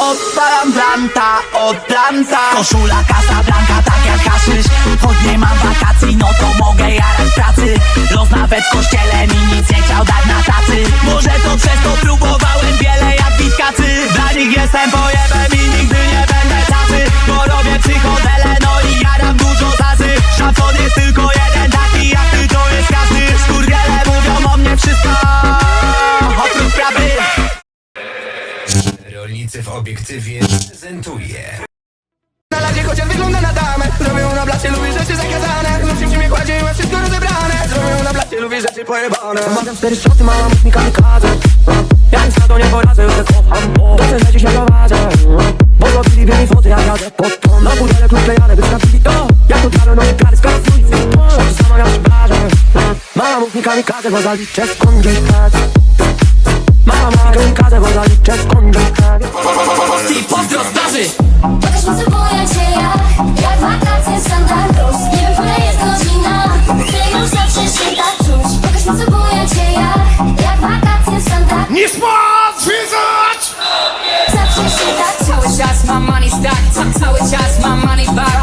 Odpalam blanta, od Koszula Casablanca, tak jak kaszysz Choć nie mam wakacji, no to mogę jarać pracy. Los nawet w kościele mi nic nie chciał dać na tacy. Może to przez to próbowałem wiele jak witkacy Dla nich jestem pojebem i Rolnicy w obiektywie prezentuje. Na ladzie chociaż wygląda na damę. Zrobią na blacie, lubię rzeczy zakazane. Znów się w kładzie i ma wszystko rozebrane. Zrobią na blacie, lubię rzeczy pojebane. Mawiam cztery szoty, mała mów mi kamikadze Ja nic na to nie poradzę, już te kocham Do cen dziś nie prowadzę Bo zrobili bieli foty, jak jadę pod to. Na butelę klucz klejane, by sprawdzili to. Jak to diablo nosi kary, skoro twój Szoty sama ja przyparzę Mama mów mi kamikadze, bo zaliczę skąd gdzieś Mama kamikadze, bo zaliczę my money stacked, tucked how it my money back.